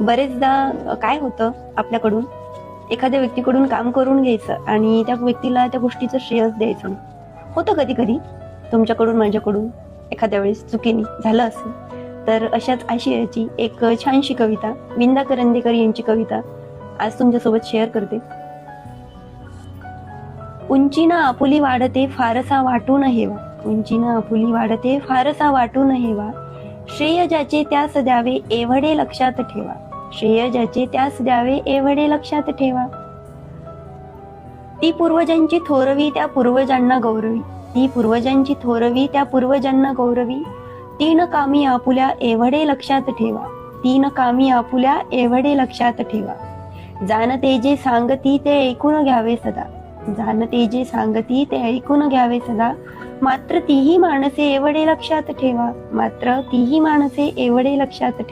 बरेचदा काय होतं आपल्याकडून? एखाद्या व्यक्तीकडून काम करून घ्यायचं आणि त्या व्यक्तीला त्या गोष्टीचं श्रेयस द्यायचं होतं कधी कधी तुमच्याकडून माझ्याकडून एखाद्या वेळेस चुकीने झालं असेल. तर अशाच आशयाची एक छानशी कविता विंदा करंदेकर यांची कविता आज तुमच्यासोबत शेअर करते. उंचीनं आपुली वाढते फारसा वाटून हेवा उंचीनं आपुली वाढते फारसा वाटून हेवा श्रेय ज्याचे त्यास द्यावे एवढे लक्षात ठेवा. श्रेय ज्याचे त्यास द्यावे एवढे लक्षात ठेवा. ती पूर्वजांची थोरवी त्या पूर्वजांना गौरवी. ती पूर्वजांची थोरवी त्या पूर्वजांना गौरवी. तीन कामी आपुल्या एवढे लक्षात ठेवा. तीन कामी आपुल्या एवढे लक्षात ठेवा. जाणते जे सांगती ते ऐकून घ्यावे सदा. जाणते जे सांगती ते ऐकून घ्यावे सदा. मात्र तीही माणसे एवढे लक्षात ठेवा. मात्र तीही माणसे एवढे लक्षात ठेवा.